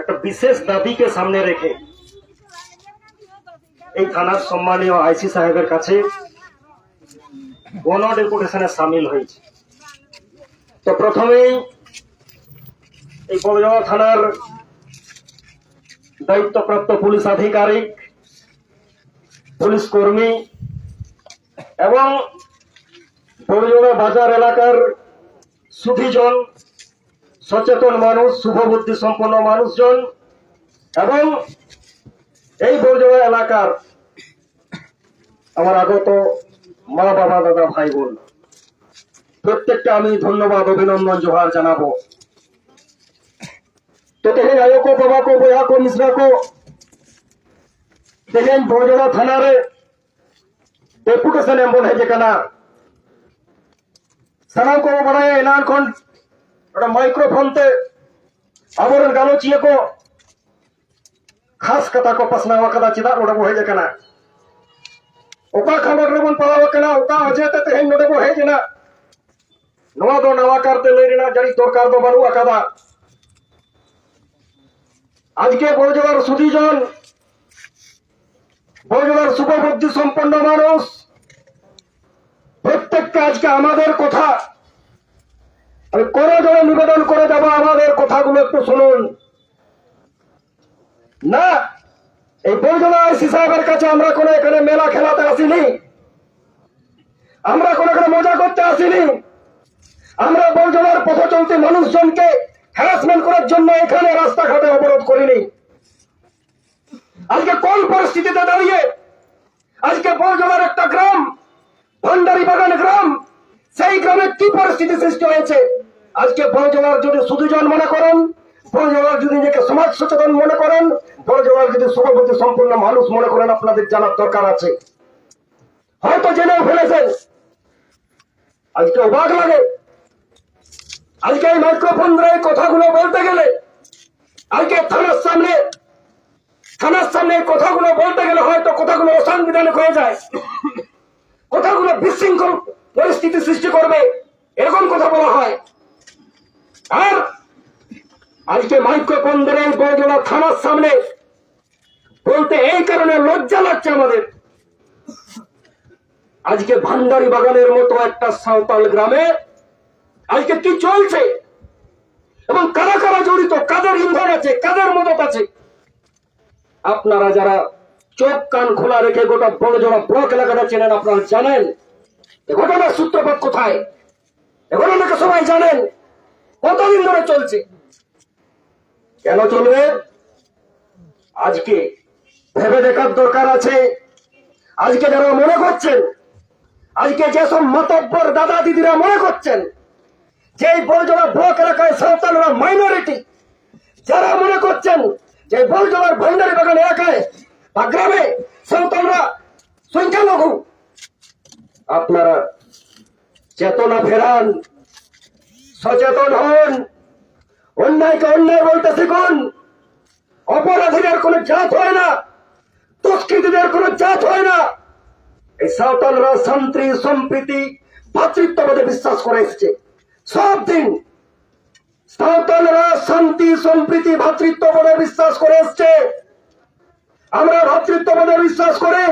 একটা বিশেষ দাবিকে সামনে রেখে এই থানার সম্মানীয় আইসি সাহেবের কাছে গণ ডেপুটেশনে সামিল হয়েছে। তো প্রথমেই এই বড়জোড়া থানার দায়িত্বপ্রাপ্ত পুলিশ আধিকারিক, পুলিশ কর্মী এবং বড়জোড়া বাজার এলাকার সুধীজন সচেতন মানুষ, শুভ বুদ্ধি সম্পন্ন মানুষজন এবং এই বর্জমা এলাকার আমার আগত মা বাবা, দাদা, ভাই, বোন। প্রত্যেককে আমি ধন্যবাদ, অভিনন্দন, জোহার জানাব। তো দেখেন, আয়ক, বাবাকো, বয়াক, মিশ্রাক, দেখেন বর্জনা থানার ডেপুটেশন এমন হয়েছে কেনা সালাম করো বাড়ায় এনার कौन एउटा माइक्रोफोन ते आवरण गालो चिएको खास कथाको पसनावा कदा चिदा उडबो हेजे कना ओका खबर रेबन पलावा कना ओका अजे ते तेहेन नडबो हेजे ना नवा दो नवा करते लेरिना जड़ी दरकार दो बानु আকাদা আজকে বড়জোয়ার সুধীজন বড়জোয়ার শুভবুদ্ধি সম্পন্ন মানুষ প্রত্যেককে আজকে আমাদের কথা আমি করে জোরে নিবেদন করে যাব, আমাদের কথাগুলো একটু শুনুন। না, এই বৈজনা আইসি সাহেবের কাছে আমরা কোনো এখানে মেলা খেলাতে আসিনি। আমরা কোনো এখানে মজা করতে আসিনি। আমরা বৈজনার পথ চলতি মানুষজনকে হ্যারাসমেন্ট করার জন্য এখানে রাস্তাঘাটে অবরোধ করিনি। আজকে কোন পরিস্থিতিতে দাঁড়িয়ে? আজকে বৈজনার একটা গ্রাম ভান্ডারি বাগান গ্রাম, সেই গ্রামে কি পরিস্থিতি সৃষ্টি হয়েছে? আজকে বড়জোয়ার যদি সুদুজন মনে করেন, বড়জোয়ার যদি নিজেকে সমাজ সচেতন মনে করেন, বড়জোয়ার যদি শুভবুদ্ধি সম্পূর্ণ মানুষ মনে করেন, আপনাদের জানার দরকার আছে। হয়তো জেনেও ফেলেছেন আজকে অবাক লাগে। আজকে এই মাইক্রোফোন ধরে কথাগুলো বলতে গেলে, আজকে থানার সামনে থানার সামনে কথাগুলো বলতে গেলে হয়তো কথাগুলো অসাংবিধানিক হয়ে যায়। কথাগুলো বিশৃঙ্খল পরিস্থিতি সৃষ্টি করবে, এরকম কথা বলা হয়। আর আজকে ধরে এই বড়জোড়া থানার সামনে। বলতে এই কারণে লজ্জা লাগছে আমাদের। আজকে ভান্ডারি বাগানের মতো একটা সাঁওতাল গ্রামে আজকে কি চলছে? এবং কারা কারা জড়িত? কাদের ইন্ধন আছে? কাদের মদত আছে? আপনারা যারা চোখ কান খোলা রেখে গোটা বড় জোড়া ব্লক এলাকাটা চেনেন, আপনারা জানেন। ঘটনার সূত্রপাত কোথায়? ঘটনাকে সবাই জানেন। কতদিন ধরে চলছে? কেন চলবে? আজকে ভেবে দেখার দরকার আছে। আজকে যারা মনে করছেন, আজকে যেসব মাতব্বর দাদা দিদিরা মনে করছেন যে বড়জোড়া ব্লক এলাকায় সাঁওতালরা মাইনরিটি যারা মনে করছেন যে বড়জোড়ার ভান্ডারি বাগান এলাকায় বা গ্রামে সাঁওতালরা সংখ্যালঘু, আপনারা চেতনা ফেরান। সচেতন হন। অন্যায়কে অন্যায় বলতে শিখুন। অপরাধীদের কোনো জাত হয় না। দুষ্কৃতীদের কোনো জাত হয় না। এই সাঁওতালরা শান্তি, সম্প্রীতি, ভাতৃত্ববোধে বিশ্বাস করে এসেছে। সব দিন সাঁওতালরা শান্তি, সম্প্রীতি, ভাতৃত্ববোধে বিশ্বাস করে এসছে। আমরা ভাতৃত্ববোধে বিশ্বাস করি,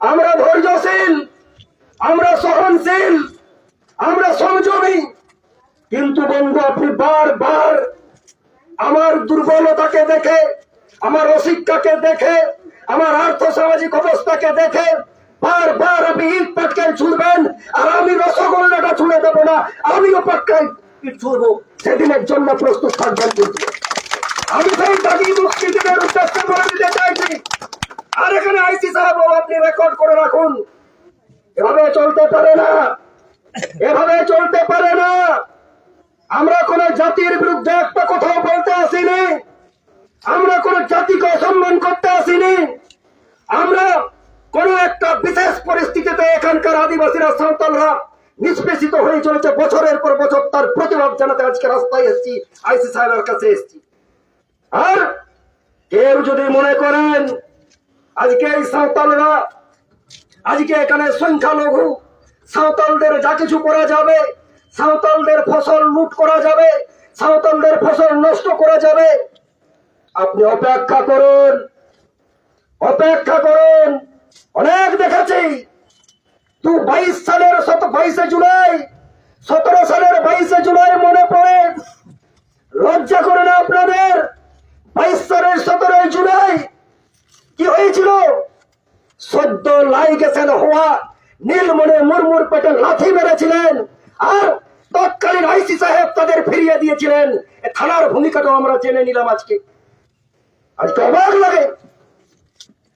আমরা ধৈর্যশীল, আমরা সহনশীল, আমরা সংযমী। কিন্তু বন্ধু, আপনি বারবার আমার দুর্বলতাকে দেখে, আমার অশিক্ষাকে দেখে, আমার আর্থ সামাজিক অবস্থাকে দেখে বারবার আপনি ইট পাটকায় ছুড়বেন আর আমি রসগোল্লাটা ছুড়ে দেবো না, আমিও পাটকায় ইট ছুড়বো। সেদিনের জন্য প্রস্তুত থাকবেন কিন্তু। আমি সেই দাবি দুষ্কৃতীদের উদ্দেশ্যে বলে দিতে চাইছি। আর এখানে আইসি সাহেব আপনি রেকর্ড করে রাখুন। এভাবে চলতে পারে না। এভাবে চলতে পারে না। আমরা কোন জাতির বিরুদ্ধে একটা কথাও বলতে আসিনি। আমরা কোন জাতিকে অসম্মান করতে আসিনি। আমরা কোন একটা বিশেষ পরিস্থিতিতে এখানকার আদিবাসীরা সাঁওতালরা নিষ্পেষিত হয়ে চলেছে। বছরের পর বছর তার প্রতিবাদ জানাতে আজকে রাস্তায় এসেছি, আইসি সাহেবের কাছে এসেছি। আর কেউ যদি মনে করেন, আজকে এই সাঁওতালরা, আজকে এখানে সংখ্যালঘু সাঁওতালদের যা কিছু করা যাবে সাঁওতালদের ফসল লুট করা যাবে, সাঁওতালদের ফসল নষ্ট করা যাবে। আপনি অপেক্ষা করুন অপেক্ষা করুন। অনেক দেখেছি। দু বাইশ সালের বাইশে জুলাই, সতেরো সালের বাইশে জুলাই মনে পড়ে। লজ্জা করে না আপনাদের? বাইশ সালের সতেরোই জুলাই, কি হয়েছিল? সদ্য লাইগেছেন হওয়া নীলমণি মুরমুর পেটে লাথি মেরেছিলেন। আর তৎকালীন আইসি সাহেব তাদের ফিরিয়ে দিয়েছিলেন। থানার ভূমিকাটাও আমরা জেনে নিলাম আজকে। আজকে অবাক লাগে।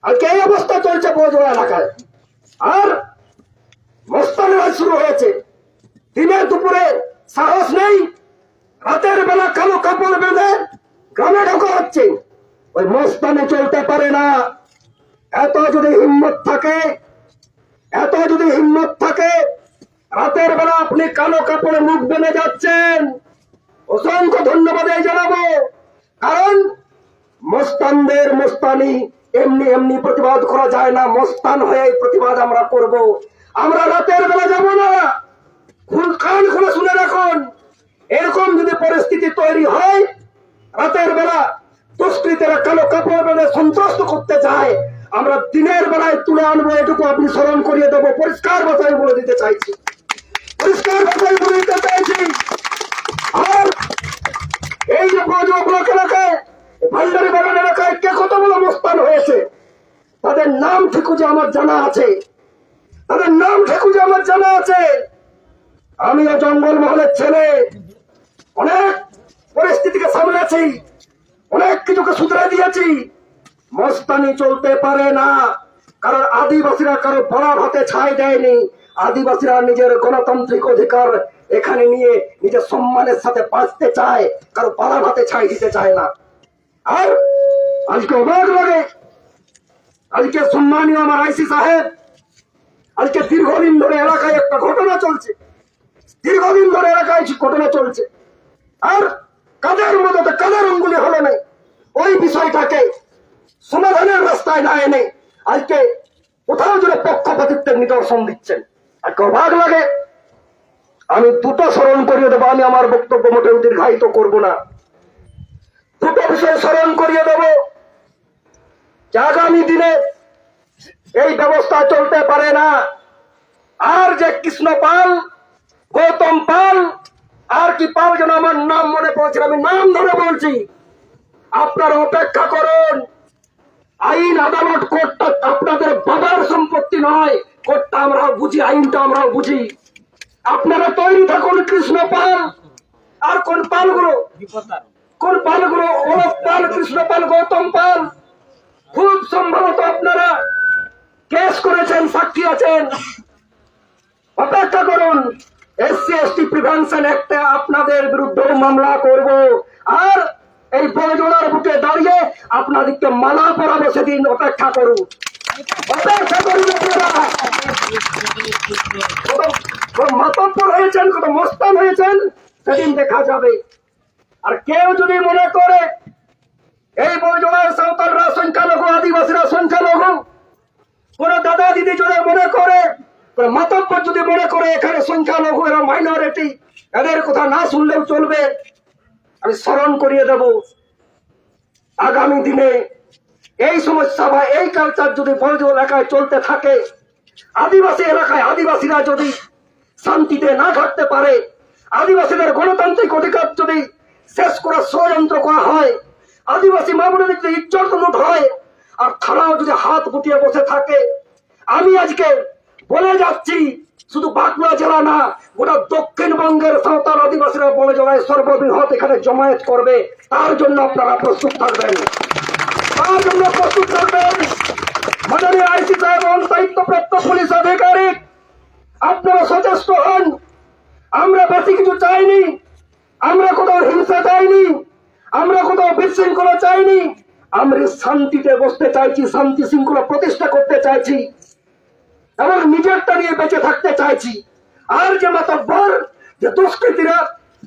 আজকে এই অবস্থা চলছে বজরা এলাকায়। আর মস্তানের শুরু হয়েছে। দিনে দুপুরে সাহস নেই। রাতের বেলা কালো কাপড় বেঁধে গ্রামে ঢোকা হচ্ছে। ওই মস্তানে চলতে পারে না। এত যদি হিম্মত থাকে, এত যদি হিম্মত থাকে রাতের বেলা আপনি কালো কাপড়ে মুখ বেঁধে যাচ্ছেন। অসংখ্য ধন্যবাদ জানাব। কারণ মস্তানদের মস্তানি এমনি এমনি প্রতিবাদ করা যায় না, মস্তান হয়ে প্রতিবাদ আমরা করব। আমরা রাতের বেলা যাব না। খুন কান খুলে শুনে রাখুন। এরকম যদি পরিস্থিতি তৈরি হয়, রাতের বেলা দুষ্কৃতীরা কালো কাপড় বেঁধে সন্ত্রস্ত করতে চায় আমরা দিনের বেলায় তুলে আনব, এটুকু আপনি স্মরণ করিয়ে দেবো। পরিষ্কার ভাষায় বলে দিতে চাইছি। পরিষ্কার আর এই যে ব্রজ ব্লক এলাকায় ভান্ডারি এলাকায় কে কতগুলো মস্তান হয়েছে, তাদের নাম ঠিকুজে আমার জানা আছে, তাদের নাম ঠিকুজে আমার জানা আছে আমিও জঙ্গল মহলের ছেলে, অনেক পরিস্থিতিকে সামলেছি, অনেক কিছুকে শুধরে দিয়েছি। মস্তানি চলতে পারে না, কারণ আদিবাসীরা কারও বড় হাতে ছাই দেয়নি। আদিবাসীরা নিজের গণতান্ত্রিক অধিকার এখানে নিয়ে নিজের সম্মানের সাথে বাঁচতে চায়, কারও পাড়ার হাতে ছাই দিতে চায় না। আর আজকে অবাক লাগে, আজকে সম্মানীয় আমার আইসি সাহেব, আজকে দীর্ঘদিন ধরে এলাকায় একটা ঘটনা চলছে। দীর্ঘদিন ধরে এলাকায় ঘটনা চলছে। আর কাদের মতো কাদের অঙ্গুলি হলো না ওই বিষয়টাকে সমাধানের রাস্তায় না এনে আজকে কোথাও জুড়ে পক্ষপাতিত্বের নিদর্শন দিচ্ছেন। অবাক লাগে। আমি দুটো স্মরণ করিয়ে দেবো, আমি আমার বক্তব্য মোটেও দীর্ঘায়িত করব না। দুটো বিষয় স্মরণ করিয়ে দেব। আগামী দিনে এই ব্যবস্থা চলতে পারে না। আর যে কৃষ্ণ পাল, গৌতম পাল, আর কি পাল যেন আমার নাম মনে পড়ছে আমি নাম ধরে বলছি। আপনারা অপেক্ষা করুন। আইন আদালত কোর্টটা আপনাদের বাবার সম্পত্তি নয়। কোর্টটা আমরাও বুঝি, আইনটা আমরাও বুঝি। আপনারা তৈরি থাকুন কৃষ্ণ পাল। আর কোন পালগুলো? কোন পালগুলো? ওরফ পাল, কৃষ্ণ পাল, গৌতম পাল। খুব সম্ভবত আপনারা কেস করেছেন, সাক্ষী আছেন। অপেক্ষা করুন, এসসি, এসটি, প্রিভেনশন অ্যাক্টে আপনাদের বিরুদ্ধে মামলা করব। আর এই বড়জোড়ার বুকে দাঁড়িয়ে আপনাদেরকে মালা পরাবো সেদিন অপেক্ষা করুন। মাতব্বর হয়েছেন, কত মস্তান হয়েছেন, সেদিন দেখা যাবে। আর কেউ যদি মনে করে, এই বড়জোড়ার সাঁওতালরা সংখ্যালঘু, আদিবাসীরা সংখ্যালঘু, কোন দাদা দিদি যদি মনে করে মাতব্বর যদি মনে করে, এখানে সংখ্যালঘু এরা মাইনরিটি এদের কথা না শুনলেও চলবে। আমি স্মরণ করিয়ে দেব। আগামী দিনে এই সমস্যা বা এই কালচার যদি বড় এলাকায় চলতে থাকে, আদিবাসী এলাকায় আদিবাসীরা যদি শান্তিতে না থাকতে পারে, আদিবাসীদের গণতান্ত্রিক অধিকার যদি শেষ করার ষড়যন্ত্র করা হয়, আদিবাসী মামুনের যদি ইজ্জত লুট হয়, আর থানাও যদি হাত গুটিয়ে বসে থাকে, আমি আজকে বলে যাচ্ছি, শুধু বাঁকুড়া জেলা না, গোটা দক্ষিণবঙ্গের সাঁওতাল আদিবাসীরা বলে জেলায় সর্ববৃহৎ এখানে জমায়েত করবে, তার জন্য আপনারা প্রস্তুত থাকবেন। তার জন্য প্রস্তুত থাকবেন মাননীয় আইসি সাহেব এবং দায়িত্বপ্রাপ্ত পুলিশ আধিকারিক। আপনারা সচেষ্ট হন। আমরা বেশি কিছু চাইনি। আমরা কোথাও হিংসা চাইনি। আমরা কোথাও বিশৃঙ্খলা চাইনি। আমরা শান্তিতে বসতে চাইছি, শান্তি শৃঙ্খলা প্রতিষ্ঠা করতে চাইছি এবং নিজেরটা নিয়ে বেঁচে থাকতে চাইছি। আর যে মাতব্বর, যে দুষ্কৃতীরা,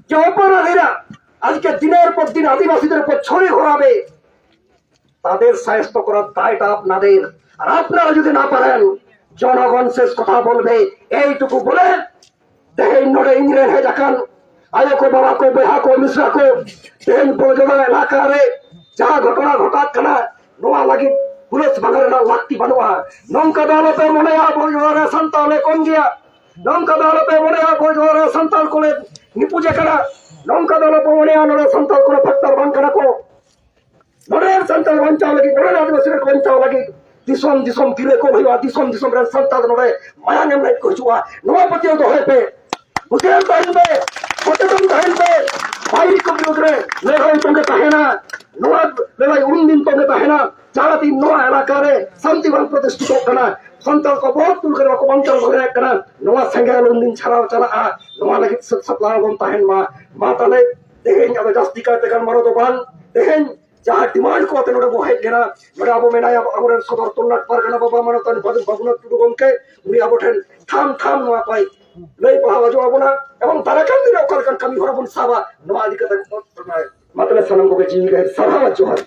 যে অপরাধীরা আজকে দিনের পর দিন আদিবাসীদের উপর ছড়ি ঘোরাবে তাদের সাহস্ত করার দায়টা আপনাদের। আর আপনারা যদি না পারেন, জনগণ শেষ কথা বলবে। এইটুকু বলে দেহে নড়ে ইঞ্জিনিয়ার হয়ে দেখান আয়কো বাবাকো, বেহাকো, মিশ্রাকো ট্রেন পর্যটন এলাকা রে যা ঘটনা ঘটাত কানা নোয়া লাগি পুলিশ বাঙালি না লাগতি বানোয়া নৌকা দলতে মনে আ বৈজরে সন্তালে কোন দিয়া নৌকা দলতে মনে আ বৈজরে সন্তাল কোলে নিপুজে কানা নৌকা দল মনে আ নড়ে সন্তাল কোলে ফাক্তার বান কানা কো। ಮನೆಯ ಸಂತಾನ ವಂಚಾವಲಗಿ ಕೊರೋನಾ ದಿವಸಗಳ ವಂಚಾವಲಗಿ ದಿಸೋಮ್ ದಿಸೋಮ್ ಗಿರೆ ಕೋ ಭೈವಾ ದಿಸೋಮ್ ದಿಸೋಮ್ ರನ್ ಸಂತಾದ ನೋಡೆ ಮಾಯಾ ನೆಮ್ನೆ ಕೋ ಚುವಾ ನೋವ ಪತಿಯ ದೋ ಹೈ ಪೆ ಮುಸೇನ್ ತಾಯಿನ್ ಪೆ ಕೊಟ್ಟದಂ ತಾಯಿನ್ কম্পিউটারে লেখাই তোমরা তাহে না, নোয়া বেলায় উন্দিন তোমরা তাহে না, যারা তিন নোয়া এলাকারে শান্তিবান প্রতিষ্ঠিত কানা সন্তান অপরাধ তুল করে অপমানচাল করে কানা নোয়া সেঙ্গাল উন্দিন ছাড়াও চালা, আ, নোয়া লাগি সব সব লাগাম তাহেন মা মা তালে, দেখেন আমি জাস্তিকা দেখান মারো দোকান দেখেন जहाँ डिमांड को अतन उड़ा बुहाई लेना मेरा अब मैं नया अब उड़न सदर तुलना पर करना बाबा मनो तन बदल बगुना टुटू गम के उड़ी अब उठन थाम थाम नुआ पाई लई पहावा जो अबुना एवं तारकन दिरा उकल कन कमी होरा बुन सावा नुआ दिक्कत मतलब सनम को के जीव गए सरावा जोहर